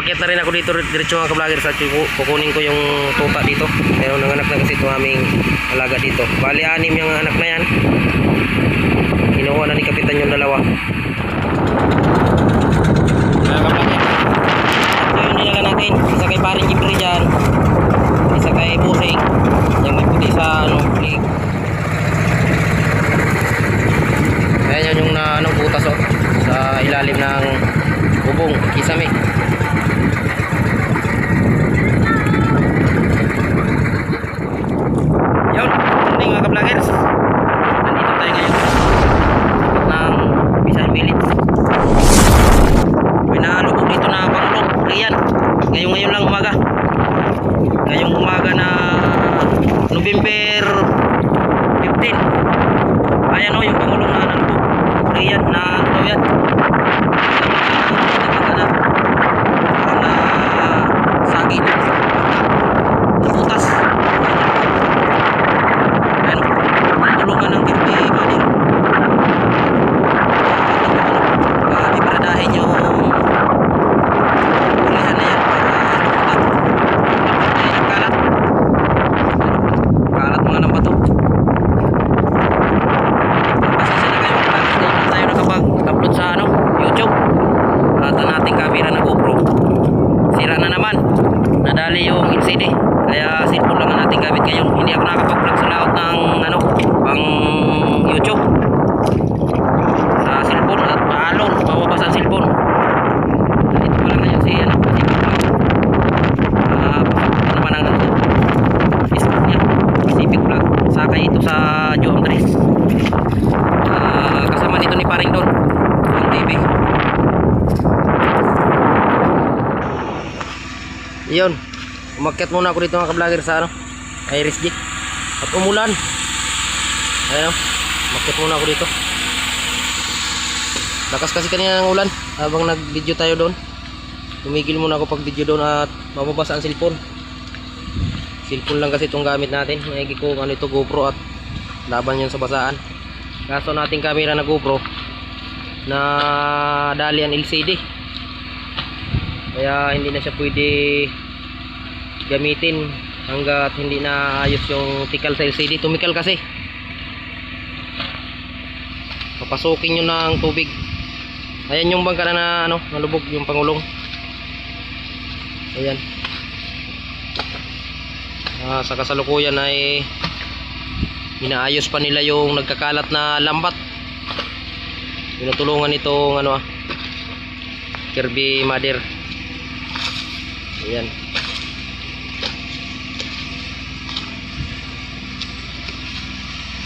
na rin ako dito diretso mga ka-vlogger sa kukunin ko yung tuta dito. Pero nanganak na kasi itong aming alaga dito. Bali anim yung anak na yan. Kinuha na ni kapitan yung dalawa. Mga ka-vlogger. So yung dinala natin. Isa kay paring Jibri dyan. Isa kay Busing. Yung may puti sa ano, leg. Ayan yun yung na, anong butas oh, sa ilalim ng bubong, kisame. Yun, hindi mga ka-vloggers. Nandito tayo ngayon. Sapat ng Bisan Village. May nalubog dito na pangulong. Riyan. Ngayong ngayon lang umaga. Ngayong umaga na November 15. Ayan o, yung pangulong na nalubog. Riyan na ano yan. Parang na parang na sagi dito sa butas. Ayan o, tulungan ng kirpi manil. Uh, ibradahin yung ulihan na yan para lumutan. Ayan yung kalat. Kalat mga ng bato. Pasensya na kayo mga vloggers, ngayon lang tayo nakapag-upload sa ano, YouTube. At ang camera na GoPro. Sira na naman. Nadali yung LCD. Kaya cellphone lang ang ating gamit ngayon. Hindi ako nakakapag-vlog sa lahat ng ano, pang YouTube. Sa cellphone at maalon, mababasa ang cellphone. Dito pala ngayon si ano, si Papa. Ah, naman ang niya. Pacific Vlog. Sakay ito sa Joe Andres. Ah, kasama nito ni Paring Don ang TV yun umakyat muna ako dito mga ka-vlogger sa ano Iris G at umulan. Ayun o umakyat muna ako dito. Lakas kasi kanina ng ulan habang nag video tayo doon. Tumigil muna ako pag video doon at mababasa ang cellphone. Cellphone lang kasi itong gamit natin. Maigi ko ano ito GoPro at laban yun sa basaan. Kaso nating camera na GoPro na dali ang LCD kaya hindi na siya pwede gamitin hanggat hindi na ayos yung tikal sa LCD tumikal kasi. Papasukin nyo ng tubig. Ayan yung bangka na, na ano, nalubog yung pangulong. Ayan. Ah, sa kasalukuyan ay inaayos pa nila yung nagkakalat na lambat. Tinutulungan itong ano ah Kirby Mother ayan.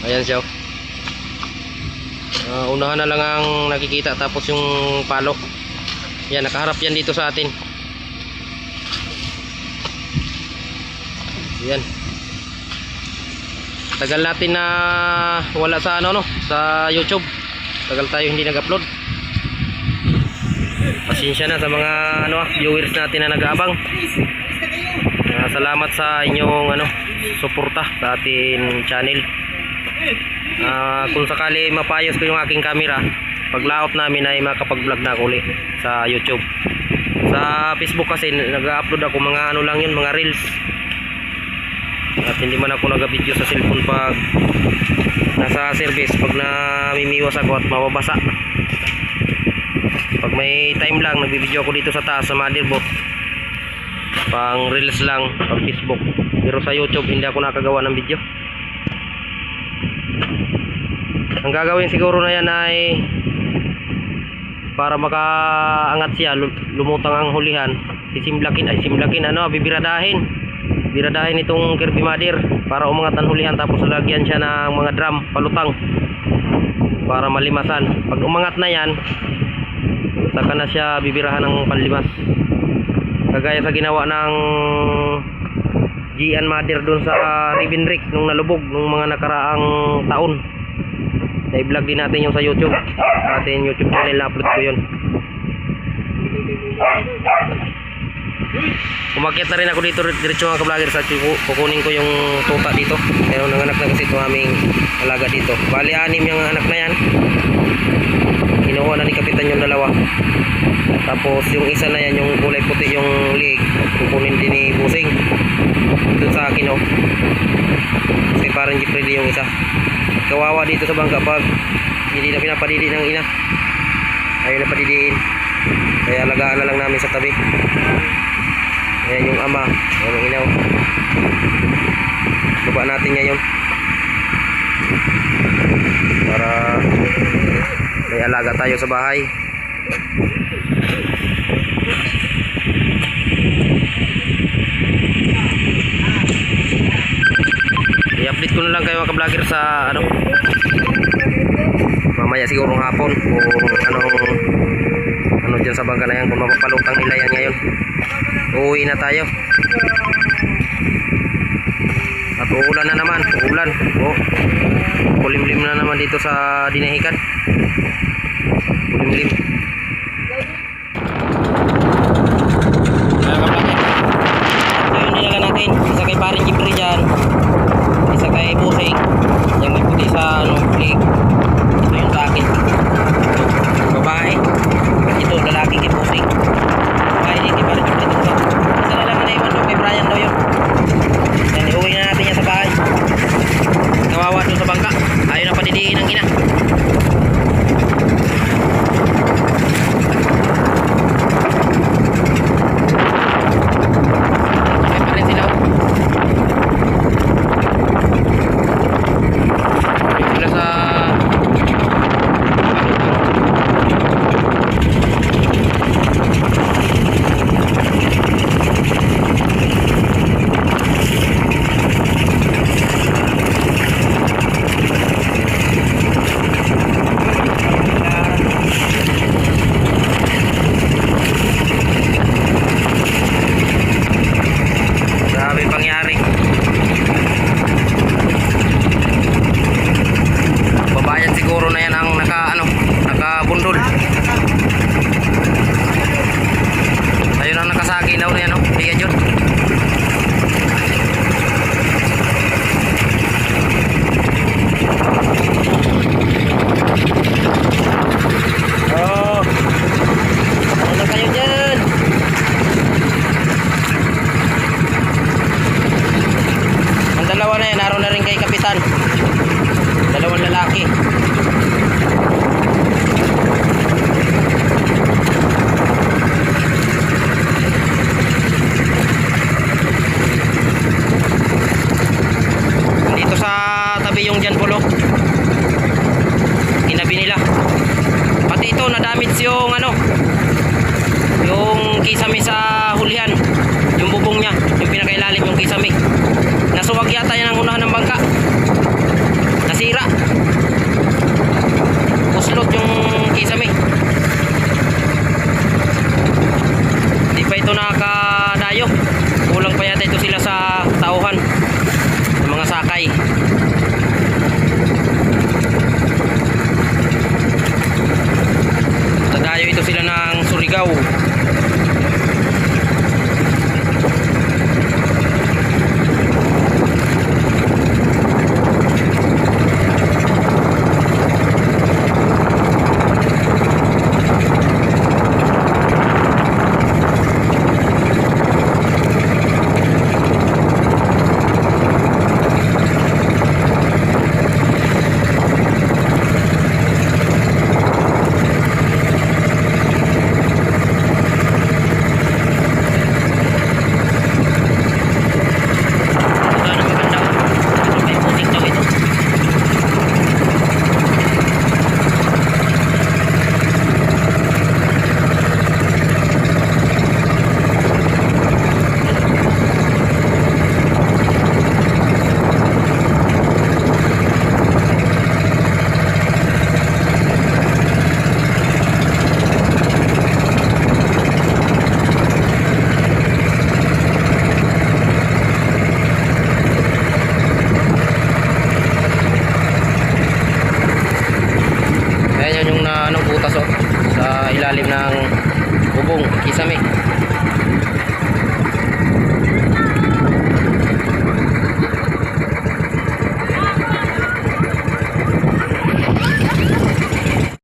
Ayan siya. Ah, unahan na lang ang nakikita tapos yung palo. Yan nakaharap yan dito sa atin. Yan tagal natin na wala sa ano no? Sa youtube. Tagal tayo hindi nag-upload pasensya na sa mga ano ah, viewers natin na nag-aabang. Ah, salamat sa inyong ano suporta sa ating channel. Ah, kung sakali mapayos ko yung aking camera pag layout namin ay makapag-vlog na ako ulit sa youtube. Sa facebook kasi nag-upload ako mga ano lang yun mga reels. At hindi man ako nag-video sa cellphone pag nasa service pag namimiwas ako at mababasa pag may time lang nagbibideo ako dito sa taas sa motherboard. Pang reels lang pang facebook. Pero sa youtube hindi ako nakagawa ng video. Ang gagawin siguro na yan ay para makaangat siya lu- lumutang ang hulihan. Sisimlakin ay simlakin ano bibiradahin. Biradahin itong Kirby Mother para umangat ang hulihan tapos lagyan siya ng mga drum palutang para malimasan. Pag umangat na yan saka na siya bibirahan ng panlimas. Kagaya sa ginawa ng Gian Mother doon sa Ribbon Rick nung nalubog nung mga nakaraang taon. Na-vlog din natin yung sa YouTube. Sa ating YouTube channel na upload ko yun. Umakyat na rin ako dito diretso mga ka-vlogger sa kukunin ko yung tuta dito. Pero nanganak na kasi itong aming alaga dito. Bali anim yung anak na yan nakuha na ni Kapitan yung dalawa. Tapos yung isa na yan, yung kulay puti yung leg, kukunin din ni Busing. Doon sa akin, oh. Kasi parang jeep ready yung isa. Kawawa dito sa bangka pag hindi na pinapadidi ng ina. Ayaw na padidiin. Kaya alagaan na lang namin sa tabi. Ayan yung ama. Ayan yung inaw. Baba natin ngayon. Para may alaga tayo sa bahay. I-update ko na lang kayo mga vlogger sa ano? Mamaya siguro hapon kung anong ano dyan sa bangka na yan kung mapapalutang nila yan ngayon. Uuwi na tayo. At uulan na naman uulan. Oh, kulimlim na naman dito sa dinahikan kulimlim ito kisame sa hulihan. Yung bubong niya, yung pinakailalim yung kisame. Nasuwag yata yan ang unahan ng bangka. Nasira. Puslot yung kisame. Hindi pa ito nakadayo.